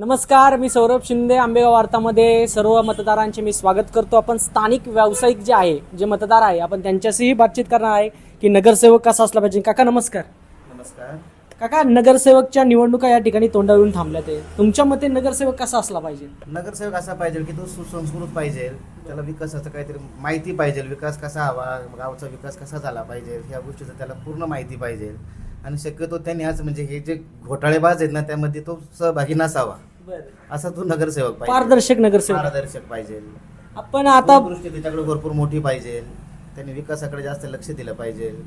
नमस्कार मी सौरभ शिंदे आंबेगाव वार्तामध्ये सर्व मतदारांचे मी स्वागत करतो. आपण स्थानिक व्यावसायिक जे आहे जे मतदार आहे आपण त्यांच्याशीही बातचीत करणार आहे की नगरसेवक कसा असला पाहिजे. काका नमस्कार. नमस्कार. काका नगरसेवकच्या निवडणुका या ठिकाणी तोंडावरून थांबल्यात आहे तुमच्या मते नगरसेवक कसा असला पाहिजे? नगरसेवक असा पाहिजे की तो सुसंस्कृत पाहिजे त्याला विकासाचं काहीतरी माहिती पाहिजे विकास कसा हवा गावचा विकास कसा झाला पाहिजे ह्या गोष्टीचं त्याला पूर्ण माहिती पाहिजे. आणि शक्यतो त्यांनी आज म्हणजे हे जे घोटाळेबाज आहेत ना त्यामध्ये तो सहभागी नसावा. असा तो नगरसेवक पाहिजे. पारदर्शक नगरसेवक. पारदर्शक पाहिजे. आपण आता दृष्टी त्याच्याकडे भरपूर मोठी पाहिजे. त्यांनी विकासाकडे जास्त लक्ष दिलं पाहिजे.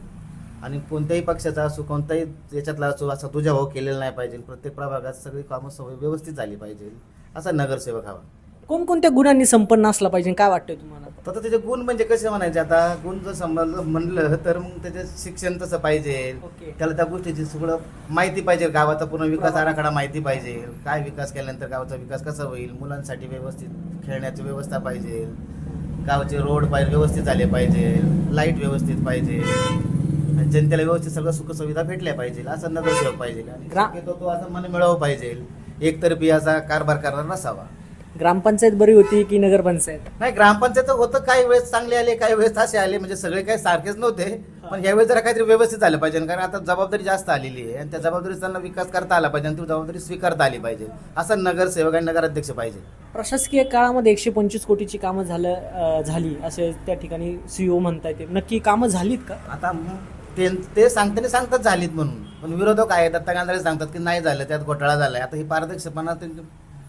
आणि कोणत्याही पक्षाचा असो कोणत्याही याच्यातला असो असा तुझ्या भाऊ केलेला नाही पाहिजे. प्रत्येक प्रभागात सगळी कामं सवय व्यवस्थित झाली पाहिजे. असा नगरसेवक हवा. कोणकोणत्या गुणांनी संपन्न असला पाहिजे काय वाटतंय तुम्हाला? तर त्याचे गुण म्हणजे कसे म्हणायचे आता? गुण जर संबंध म्हणलं तर मग त्याचे शिक्षण तसं पाहिजे. ओके. त्याला त्या गोष्टीची सगळं माहिती पाहिजे. गावाचा पूर्ण विकास आराखडा माहिती पाहिजे. काय विकास केल्यानंतर गावाचा विकास कसा होईल? मुलांसाठी व्यवस्थित खेळण्याची व्यवस्था पाहिजे. गावचे रोड पाहिजे व्यवस्थित झाले पाहिजे. लाइट व्यवस्थित पाहिजे. आणि जनतेला व्यवस्थित सगळं सुखसुविधा भेटल्या पाहिजे. असा नगरसेवक पाहिजे. आणि ग्रा- शक्यतो तो असा मन मिळावं पाहिजे. एकतर्फी असा कारभार करणार नसावा. ग्रामपंचायत बरी होती की नगरपंचायत? नाही ग्रामपंचायत होतं काही वेळेस चांगले आले काही वेळेस असे आले म्हणजे सगळे काही सारखेच नव्हते. पण यावेळेस जरा काहीतरी व्यवस्थित झालं पाहिजे कारण आता जबाबदारी जास्त आलेली आहे. आणि त्या जबाबदारी त्यांना विकास करता आला पाहिजे आणि ती जबाबदारी स्वीकारता आली पाहिजे. असा नगरसेवक आणि नगराध्यक्ष पाहिजे. प्रशासकीय काळामध्ये एकशे पंचवीस कोटीची कामं झालं अं, झाली असे त्या ठिकाणी सीओ म्हणताय ते नक्की कामं झालीत का? आता ते ते सांगताना सांगतात झालीत म्हणून. पण विरोधक आहे दत्ता गांधारे सांगतात की नाही झालं त्यात घोटाळा झालाय. आता ही पारदर्शकपणा त्यांची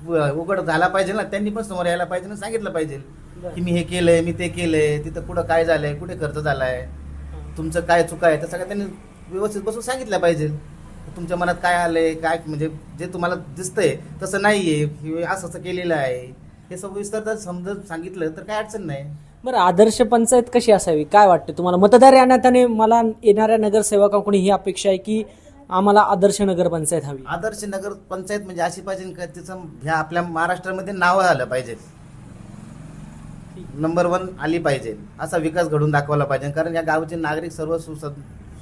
उघड झाला पाहिजे ना त्यांनी पण समोर यायला पाहिजे ना सांगितलं पाहिजे की मी हे केलंय मी ते केलंय तिथं कुठं काय झालंय कुठे खर्च झालाय तुमचं काय चुका आहे तर सगळं त्यांनी व्यवस्थित बसून सांगितलं पाहिजे. तुमच्या मनात काय आलंय काय म्हणजे जे तुम्हाला दिसतंय तसं नाहीये असं असं केलेलं आहे. हे सविस्तर जर समजत सांगितलं तर काय अडचण नाही. बरं आदर्श पंचायत कशी असावी? काय वाटतं तुम्हाला? मतदार या नात्याने मला येणाऱ्या नगरसेवकाकडून ही अपेक्षा आहे की आम्हाला आदर्श नगर पंचायत हवी. आदर्श नगर पंचायत म्हणजे अशी पाहिजे का तिचं ह्या आपल्या महाराष्ट्रामध्ये नावं आलं पाहिजे. नंबर वन आली पाहिजे. असा विकास घडून दाखवला पाहिजे. कारण या गावचे नागरिक सर्व सुस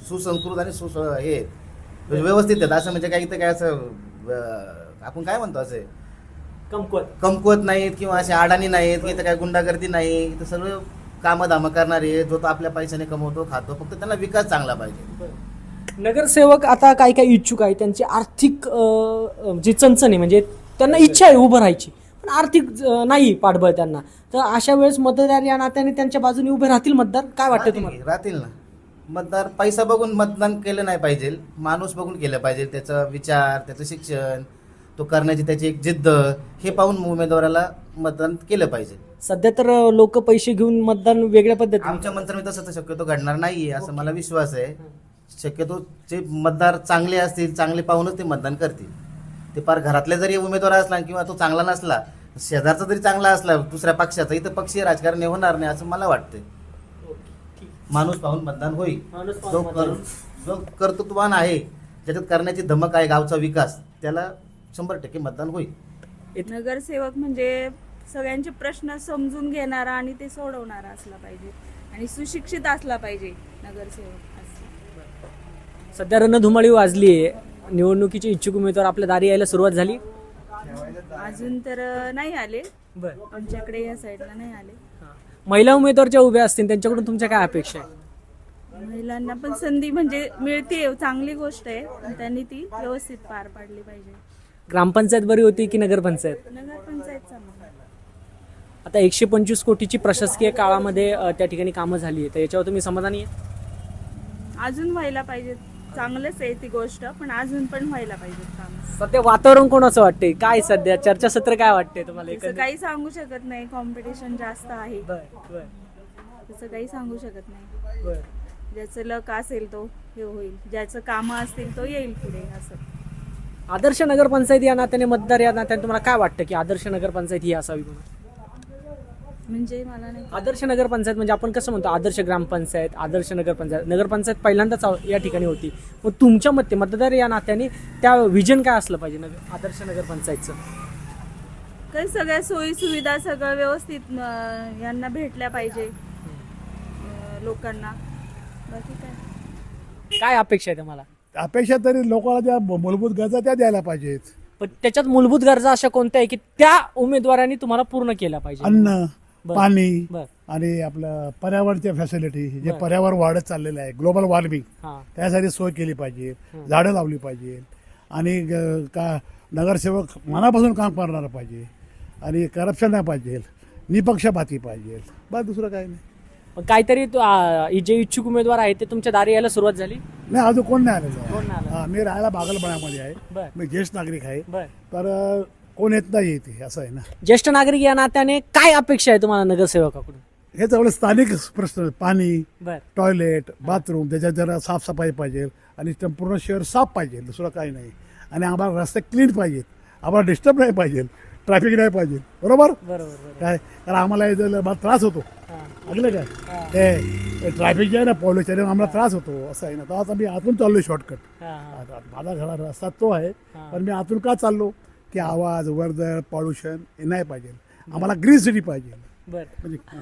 सुसंस्कृत आणि सुस हे आहेत. म्हणजे व्यवस्थित आहेत. असं म्हणजे काही इथं काय असं अं, आपण काय म्हणतो असं? कमकुवत. कमकुवत नाहीत किंवा असे अडाणी नाहीत इथं काय गुंडागर्दी नाही. इथं सर्व कामं दामं करणारे जो तो आपल्या पैशाने कमवतो खातो. फक्त त्यांना विकास चांगला पाहिजे. नगरसेवक आता काही काही इच्छुक आहे त्यांची आर्थिक अं, जी चणचण आहे म्हणजे त्यांना इच्छा आहे उभं राहायची. पण आर्थिक अं, नाही पाठबळ त्यांना. तर अशा वेळेस मतदार या नात्याने त्यांच्या बाजूने उभे राहतील मतदार? काय वाटतं तुम्हाला? राहतील ना. मतदार पैसा बघून मतदान केलं नाही पाहिजे. माणूस बघून केलं पाहिजे. त्याचा विचार त्याचं शिक्षण तो करण्याची त्याची एक जिद्द हे पाहून उमेदवाराला मतदान केलं पाहिजे. सध्या तर लोक पैसे घेऊन मतदान वेगळ्या पद्धतीने आमच्या मंत्र्यांनी तसं तर शक्यतो घडणार नाहीये असं मला विश्वास आहे. शक्यतो जे मतदार चांगले असतील चांगले पाहूनच ते मतदान करतील. ते पार घरातले जरी उमेदवार असला किंवा तो चांगला नसला शेजारचा जरी चांगला असला दुसऱ्या पक्षाचा इथं पक्षीय राजकारण होणार नाही असं मला वाटतंय. माणूस पाहून मतदान होईल. माणूस पाहून जो मतदान कर जो कर्तृत्ववान आहे ज्याच्यात करण्याची धमक आहे गावचा विकास त्याला शंभर टक्के मतदान होईल. नगरसेवक म्हणजे सगळ्यांचे प्रश्न समजून घेणारा आणि ते सोडवणारा असला पाहिजे. आणि सुशिक्षित असला पाहिजे नगरसेवक सध्या रणधुमाळी वाजली आहे. निवडणुकीचे इच्छुक उमेदवार आपल्या दारी यायला सुरुवात झाली. अजून तर नाही आले. बरं. आमच्याकडे या साईडला नाही आले. महिला उमेदवार ज्या उभ्या असतील त्यांच्याकडून तुमच्या काय अपेक्षा आहे? महिलांना पण संधी म्हणजे मिळते चांगली गोष्ट आहे पण त्यांनी ती व्यवस्थित पार पाडली पाहिजे. ग्रामपंचायत बरी होती की नगरपंचायत? नगरपंचायत आता एकशे पंचवीस कोटीची प्रशासकीय काळामध्ये अ, त्या ठिकाणी कामं झाली आहे तर याच्यावर तुम्ही समाधानी आहे? अजून व्हायला पाहिजे चांगलंच आहे ती गोष्ट पण अजून पण व्हायला पाहिजे काम. सध्या वातावरण कोणाचं वाटते काय सध्या? चर्चासत्र काय वाटते तुम्हाला तसं एकंदरीत? काही सांगू शकत नाही. कॉम्पिटिशन जास्त आहे. बरं, बरं, तसं काही सांगू शकत नाही. बरं. ज्याचं लक असेल तो हे होईल. ज्याचं कामं असतील तो येईल पुढे असं. आदर्श नगरपंचायत या नात्याने मतदार या नात्याने तुम्हाला काय वाटतं की आदर्श नगरपंचायत ही असावी म्हणून? म्हणजे मला नाही. आदर्श नगरपंचायत म्हणजे आपण कसं म्हणतो आदर्श ग्रामपंचायत आदर्श नगरपंचायत नगरपंचायत पहिल्यांदाच या ठिकाणी होती. मग तुमच्या मते मतदार या नात्याने त्या विजन काय असलं पाहिजे नगर आदर्श नगरपंचायतचं? काही सगळ्या सोयी सुविधा सगळं व्यवस्थित अं, यांना भेटल्या पाहिजे अं, लोकांना. बाकी काय? काय अपेक्षा आहे तुम्हाला? अपेक्षा तरी लोकांना ज्या मूलभूत गरजा त्या द्यायला पाहिजेत. पण त्याच्यात मूलभूत गरजा अशा कोणत्या आहे की त्या उमेदवारांनी तुम्हाला पूर्ण केल्या पाहिजे अन्न बर. पाणी बर. आणि आपलं पर्यावरणच्या फॅसिलिटी जे बर. पर्यावरण वाढत चाललेलं आहे. ग्लोबल वॉर्मिंग हा. त्यासाठी सोय केली पाहिजे. झाडं लावली पाहिजे. आणि ग- का नगरसेवक मनापासून काम करणारा पाहिजे. आणि करप्शन नाही पाहिजे. निपक्षपाती पाहिजे. बस दुसरं काय नाही. पण काहीतरी तो, आ, जे इच्छुक उमेदवार आहेत ते तुमच्या दारी यायला सुरुवात झाली? नाही अजून कोण नाही आलेलं नाही आलं? हा, मी राहायला बागलपणामध्ये आहे. बर. मी ज्येष्ठ नागरिक आहे. बर. तर अं, कोण येत नाही इथे असं आहे ना. ज्येष्ठ नागरिक या नात्याने काय अपेक्षा आहे तुम्हाला नगरसेवकाकडून? हे सगळं स्थानिक प्रश्न पाणी बर. टॉयलेट बाथरूम त्याच्यात जरा साफसफाई पाहिजे आणि संपूर्ण शहर साफ पाहिजे दुसरं काही नाही. आणि आम्हाला रस्ते क्लीन पाहिजेत. आम्हाला डिस्टर्ब नाही पाहिजे ट्रॅफिक नाही पाहिजे. बरोबर? काय? कारण आम्हाला त्रास होतो. ऐकलं काय? ते ट्रॅफिक जे आहे ना पॉल्युशन आम्हाला त्रास होतो असं आहे ना. तर आता मी आतून चाललोय शॉर्टकट माझा घरा रस्ता तो आहे. पण मी आतून का चाललो? की आवाज वर्दळ पॉल्युशन हे नाही पाहिजे. आम्हाला ग्रीन सिटी पाहिजे. बर. म्हणजे हा.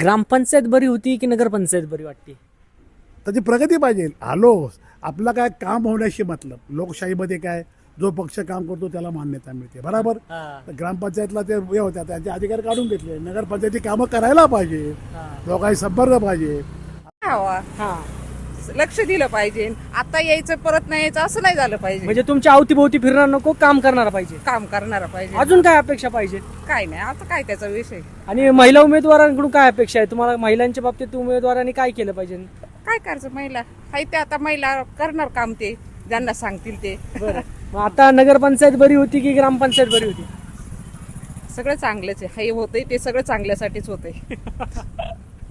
ग्रामपंचायत बरी होती की नगरपंचायत बरी वाटते त्याची प्रगती पाहिजे. आलो आपलं काय काम होण्याशी मतलब. लोकशाहीमध्ये काय जो पक्ष काम करतो त्याला मान्यता मिळते. बरोबर? हा, तर ग्रामपंचायतला ते हे होत्या त्यांचे अधिकार काढून घेतले. नगरपंचायती कामं करायला पाहिजे. हा, लोकांशी संपर्क पाहिजे. हवा हा. लक्ष दिलं पाहिजे. आता यायचं परत नाही यायचं असं नाही झालं पाहिजे. म्हणजे तुमच्या अवतीभोवती फिरणार नको काम करणारा पाहिजे. काम करणारा पाहिजे. अजून काय अपेक्षा पाहिजे? काय नाही आता काय त्याचा विषय? आणि महिला उमेदवारांकडून काय अपेक्षा आहे? तुम्हाला महिलांच्या बाबतीत उमेदवारांनी काय केलं पाहिजे? काय करायचं महिला? हाय ते आता महिला करणार काम ते ज्यांना सांगतील ते. बरं. मग आता नगरपंचायत बरी होती की ग्रामपंचायत बरी होती? सगळं चांगलंच आहे. हाय होतंय ते सगळं चांगल्यासाठीच होतंय.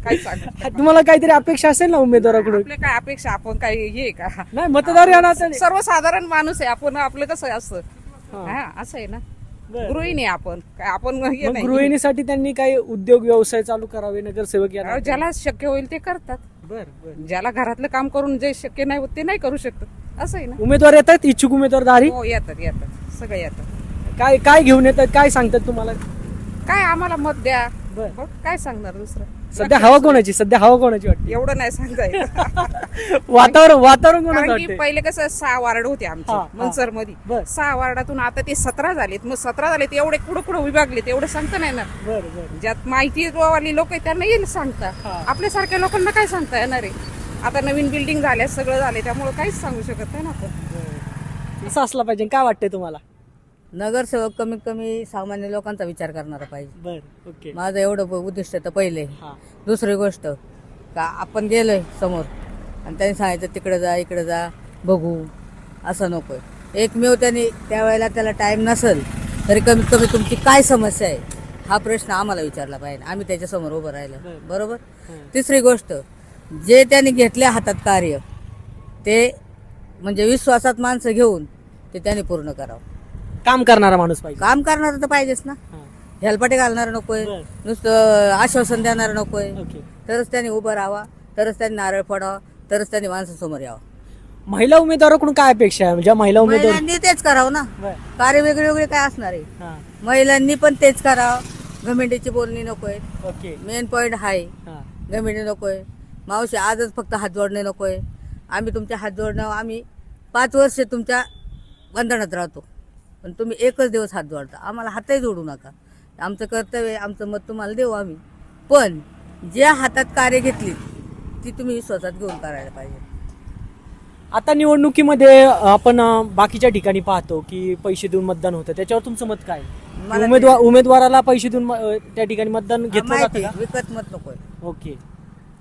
काय सांग? तुम्हाला काहीतरी अपेक्षा असेल ना उमेदवाराकडून? आपले काय अपेक्षा? आपण काय हे का? नाही मतदार या नात्याने सर्वसाधारण माणूस आहे. आपण आपलं कसं असतं हा. हा असं आहे ना? बरं. गृहिणी आपण. काय आपण हे मग नाही. गृहिणीसाठी त्यांनी काही उद्योग व्यवसाय चालू करावे नगरसेवक या नात्याने. ज्याला शक्य होईल ते करतात. बरं बरं. ज्याला घरातलं काम करून जे शक्य नाही होत ते नाही करू शकत असं आहे ना? उमेदवार येतात? इच्छुक उमेदवार दारी? हो येतात येतात. सगळे येतात. काय काय घेऊन येतात? काय सांगतात तुम्हाला? काय आम्हाला मत द्या? बरं. काय सांगणार दुसरं? सध्या हवा कोणाची? सध्या हवा कोणाची वाटते? एवढं नाही सांगता येत वातावरण वातावरण कोणाचं कारण की वाटते पहिले कसं सहा वार्ड होते हा, आमचे. मनसरमध्ये. सहा वार्डातून आता ते सतरा झालेत. मग सतरा झालेत एवढे कुठं कुठं विभागलेत एवढं सांगता नाही ना बरं बरं. ज्यात माहिती वाली लोक आहेत त्यांना येईल सांगता. हा. आपल्यासारख्या लोकांना काय सांगता येणार आहे? आता नवीन बिल्डिंग झाल्या सगळं झाले त्यामुळे काहीच सांगू शकत नाही ना आपण. असं असलं पाहिजे. काय वाटतंय तुम्हाला? नगरसेवक कमीत कमी सामान्य लोकांचा विचार करणारा पाहिजे. बर ओके. माझं एवढं उद्दिष्ट तर पहिले. हा. दुसरी गोष्ट का आपण गेलोय समोर आणि त्यांनी सांगितलं तिकडे जा इकडे जा बघू. असं नकोय. एकमेव त्यांनी त्यावेळेला त्याला टाइम नसेल तरी कमीत कमी तुमची काय समस्या आहे हा प्रश्न आम्हाला विचारला पाहिजे. आम्ही त्याच्यासमोर उभं राहिलं. बरोबर? तिसरी गोष्ट जे त्यांनी घेतले हातात कार्य ते म्हणजे विश्वासात माणसं घेऊन ते त्यांनी पूर्ण करावं. काम करणारा माणूस पाहिजे. काम करणार तर पाहिजेच ना. हा. हेलपाटे घालणार नकोय बर. नुसतं आश्वासन देणार नकोय. ओके. तरच त्यांनी उभं राहावा तरच त्यांनी नारळ फोडावा तरच त्यांनी माणसासमोर यावं. महिला उमेदवाराकडून काय अपेक्षा आहे? ज्या महिला उमेदवार महिलांनी तेच करावं ना. बर. कार्य वेगळे वेगळे काय असणार आहे? हा. महिलांनी पण तेच करावं. गमेंडीची बोलणी नकोय. ओके. मेन पॉइंट हाय. हा. गमेंडी नकोय. मावशी आजच फक्त हात जोडणे नकोय. आम्ही तुमच्या हात जोडणं आम्ही पाच वर्ष तुमच्या बंधनात राहतो. पण तुम्ही एकच दिवस हात जोडता. आम्हाला हातही जोडू नका. आमचं कर्तव्य आमचं मत तुम्हाला देऊ आम्ही. पण ज्या हातात कार्य घेतली ती तुम्ही विश्वासात घेऊन करायला पाहिजे. आता निवडणुकीमध्ये आपण अं, बाकीच्या ठिकाणी पाहतो की पैसे देऊन मतदान होतं. त्याच्यावर तुमचं मत काय? मला उमेदवार उमेदवाराला पैसे देऊन म- अं, त्या ठिकाणी मतदान घेतलं माहिती जातं विकत मत नकोय. का ओके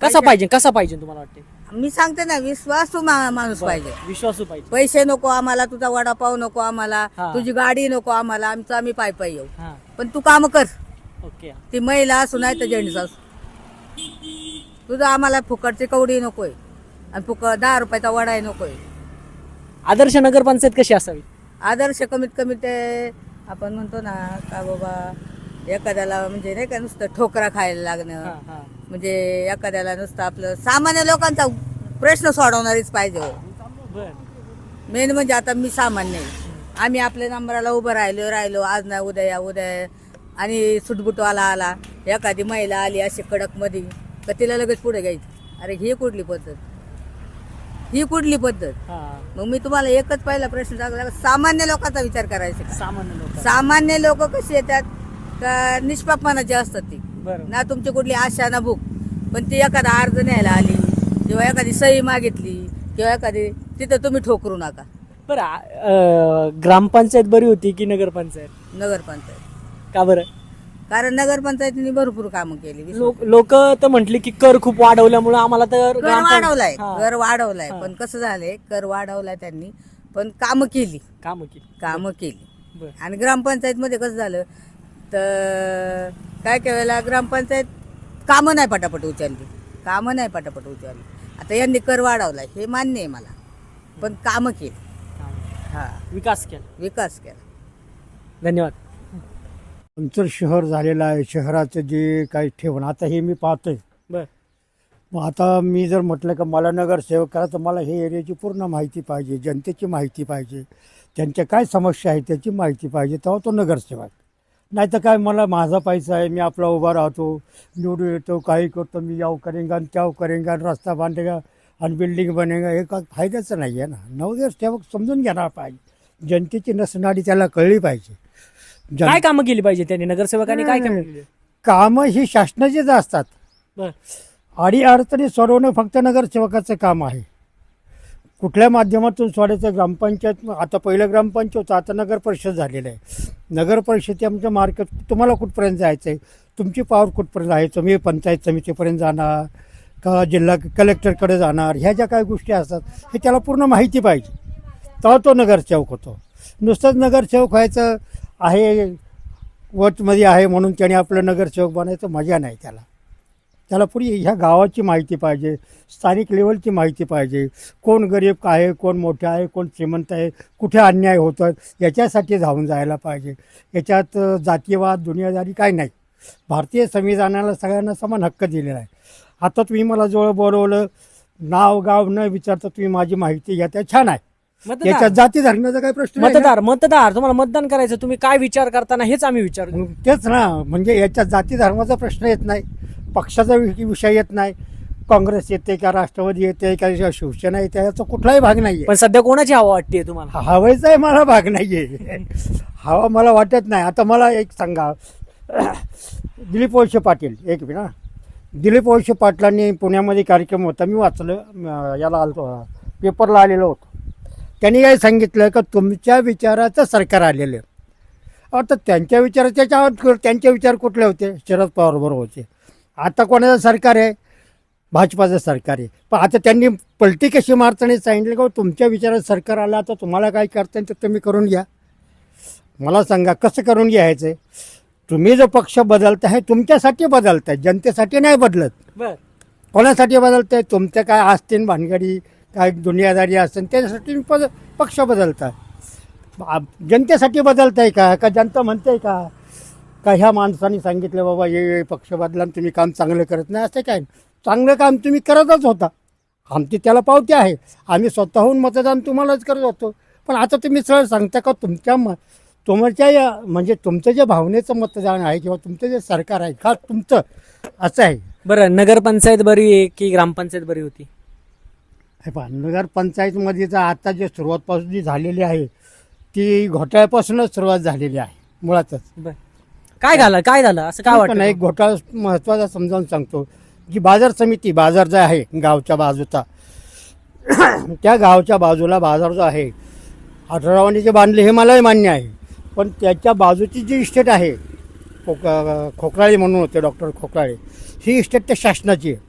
कसा पाहिजे कसा पाहिजे तुम्हाला वाटते मी सांगते ना विश्वासू मा- माणूस पाहिजे. विश्वासू पाहिजे. पैसे नको आम्हाला तुझा वडापाव नको आम्हाला हा. तुझी गाडी नको आम्हाला आमचं आम्ही पाय पाय येऊ. हा. पण तू काम कर. ओके. ती महिला असू नाही तर जेंट्स असू. तुझं आम्हाला फुकटची कवडी नकोय. आणि फुकट दहा रुपयाचा वडाही नकोय. आदर्श नगरपंचायत कशी असावी? आदर्श कमीत कमी ते आपण म्हणतो ना का बाबा एखाद्याला म्हणजे नाही का नुसतं ठोकरा खायला लागणं. म्हणजे एखाद्याला नुसतं आपलं सामान्य लोकांचा प्रश्न सोडवणारीच पाहिजे हो. मेन म्हणजे आता मी सामान्य आम्ही आपल्या नंबराला उभं राहिलो राहिलो आज नाही उद्या या उद्या. आणि सुटबुटवाला आला एखादी महिला आली अशी कडकमध्ये तर तिला लगेच पुढे घ्यायची. अरे ही कुठली पद्धत? ही कुठली पद्धत? मग मी तुम्हाला एकच पहिला प्रश्न टाकला सामान्य लोकांचा विचार करायचा? सामान्य लोक सामान्य लोक का निष्पापमानाचे असतात ती. बरं ना तुमची कुठली आशा ना भूक. पण ती एखादा अर्ज न्यायला आली किंवा एखादी सही मागितली किंवा एखादी तिथं तुम्ही ठोकरू नका. बरं आ- अं, ग्रामपंचायत बरी होती की नगरपंचायत? नगरपंचायत. का बरं? कारण नगरपंचायतीने भरपूर कामं केली लोक लोक तर म्हटले की कर खूप वाढवल्यामुळे आम्हाला तर कर वाढवलाय हा, कर वाढवलाय. पण कसं झालंय कर वाढवलाय त्यांनी पण कामं केली. कामं केली. कामं केली. बरं. आणि ग्रामपंचायत मध्ये कसं झालं तर काय वेळेला ग्रामपंचायत कामं नाही पटापट उचलली. कामं नाही पटापट उचलली. आता यांनी कर वाढवलाय हे मान्य आहे मला. पण कामं केली. हा. विकास केला. विकास केला. धन्यवाद. आमचं शहर झालेलं आहे. शहराचं जे काही ठेवण आता हे मी पाहतोय. बर. मग आता मी जर म्हटलं का मला नगरसेवक करा तर मला हे एरियाची पूर्ण माहिती पाहिजे जनतेची माहिती पाहिजे. त्यांच्या काय समस्या आहे त्याची माहिती पाहिजे तेव्हा तो नगरसेवक. नाही तर काय मला माझा पैसा आहे मी आपला उभा राहतो निवडून येतो काही करतो मी याव करेंगा आणि त्याव करेंगा रस्ता बांधेगा आणि बिल्डिंग बनेगा हे काय फायद्याचं नाही आहे ना नगरसेवक समजून घेणार पाहिजे. जनतेची नसणारी त्याला कळली पाहिजे. जन काय कामं केली पाहिजे त्यांनी? नगरसेवकांनी काय कामं केली? कामं ही शासनाचीच असतात. बर. अडी अडचणी सोडवणं फक्त नगरसेवकाचं काम आहे. कुठल्या माध्यमातून सोडायचं? ग्रामपंचायत आता पहिलं ग्रामपंचायत आता नगर परिषद झालेलं आहे. नगर परिषद आमच्या मार्केट तुम्हाला कुठपर्यंत जायचं आहे तुमची पावर कुठपर्यंत आहे? तुम्ही पंचायत समितीपर्यंत जाणार का जिल्हा कलेक्टरकडे जाणार? ह्या ज्या काही गोष्टी असतात हे त्याला पूर्ण माहिती पाहिजे. तेव्हा तो नगरसेवक होतो. नुसतंच नगरसेवक व्हायचं आहे वटमध्ये आहे म्हणून त्याने आपलं नगरसेवक बनायचं मजा नाही त्याला. त्याला पुरी ह्या गावाची माहिती पाहिजे स्थानिक लेवलची माहिती पाहिजे. कोण गरीब काय आहे कोण मोठे आहे कोण श्रीमंत आहे कुठे अन्याय होतं याच्यासाठी धावून जायला पाहिजे. याच्यात अ, जातीयवाद दुनियादारी काय नाही. भारतीय संविधानाला सगळ्यांना समान हक्क दिलेला आहे. आता तुम्ही मला जवळ बोलवलं नाव गाव न विचारता तुम्ही माझी माहिती घ्या त्या छान आहे. याच्यात जाती धर्माचा काही प्रश्न. मतदार मतदार तुम्हाला मतदान करायचं तुम्ही काय विचार करताना हेच आम्ही विचार तेच ना म्हणजे याच्यात जाती धर्माचा प्रश्न येत नाही. पक्षाचा विषय येत नाही. काँग्रेस येते का राष्ट्रवादी येते का शिवसेना येते याचा कुठलाही भाग नाहीये. पण सध्या कोणाची हवा वाटते तुम्हाला? हवायचाही मला भाग नाहीये. हवा मला वाटत नाही. आता मला एक सांगा. दिलीप वळसे पाटील एक ना दिलीप वळसे पाटलांनी पुण्यामध्ये कार्यक्रम होता. मी वाचलं याला आलतो. पेपरला आलेलो होतो. त्यांनी काय सांगितलं का तुमच्या विचाराचं सरकार आलेलं आता त्यांच्या विचार त्याच्यावर त्यांचे विचार कुठले होते? शरद पवार बरोबर होते. आता कोणाचं सरकार आहे? भाजपाचं सरकार आहे. पण आता त्यांनी पलटी कशी मारताना सांगितलं का तुमच्या विचारात सरकार आलं आता तुम्हाला काय करता येईल ते तुम्ही करून घ्या. मला सांगा कसं करून घ्यायचं? आहे तुम्ही जो पक्ष बदलताय तुमच्यासाठी बदलताय जनतेसाठी नाही बदलत. बर. कोणासाठी बदलताय? तुमच्या काय असतील भानगडी काय दुनियादारी असेल त्याच्यासाठी पद पक्ष बदलताय. आ- जनतेसाठी बदलताय का? का जनता म्हणते का? का ह्या माणसाने सांगितलं बाबा हे हे पक्ष बदला आणि तुम्ही काम चांगलं करत नाही. असं काय? चांगलं काम तुम्ही करतच होता. आमची त्याला पावती आहे. आम्ही स्वतःहून मतदान तुम्हालाच करत होतो. पण आता तुम्ही सरळ सांगता का तुमच्या म तुमच्या या म्हणजे तुमचं जे भावनेचं मतदान आहे किंवा तुमचं जे सरकार आहे खास तुमचं? असं आहे. बरं नगरपंचायत बरी आहे की ग्रामपंचायत बरी होती? हे पहा नगर पंचायतमध्ये तर आता जे सुरुवातपासून जी झालेली आहे ती घोटाळ्यापासूनच सुरुवात झालेली आहे मुळातच. बर. काय झालं? काय झालं? असं काय पण वाटतं? एक घोटाळा महत्त्वाचा समजावून सांगतो. जी बाजार समिती बाजार जो आहे गावच्या बाजूचा त्या गावच्या बाजूला बाजार जो आहे आढळरावांनी जे बांधले हे मलाही मान्य आहे. पण त्याच्या बाजूची जी इस्टेट आहे खोक खोकराळे म्हणून होते डॉक्टर खोकराळे ही इस्टेट त्या शासनाची आहे.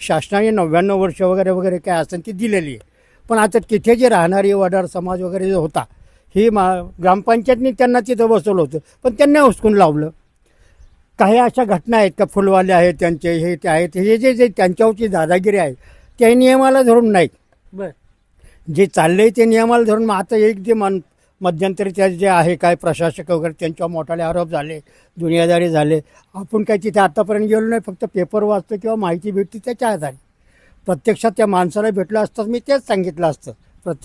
शासनाने नव्याण्णव वर्ष वगैरे वगैरे काय असेल ती दिलेली आहे. पण आता तिथे जे राहणारी वडार समाज वगैरे जो होता ही मा ग्रामपंचायतने त्यांना तिथं बसवलं होतं. पण त्यांना हुसकून लावलं. काही अशा घटना आहेत का? फुलवाले आहेत त्यांचे हे ते आहेत. हे जे जे त्यांच्यावरची दादागिरी आहे ते नियमाला धरून नाहीत. बर. जे चाललंय ते नियमाला धरून मग आता एक जे मन मध्यंतरी त्या जे आहे काय प्रशासक वगैरे त्यांच्यावर मोठाले आरोप झाले दुनियादारी झाले. आपण काय तिथे आतापर्यंत गेलो नाही फक्त पेपर वाचतो किंवा माहिती भेटते त्याच्या आधारे. प्रत्यक्षात त्या माणसाला भेटलं असतं मी तेच सांगितलं असतं. प्रत्येक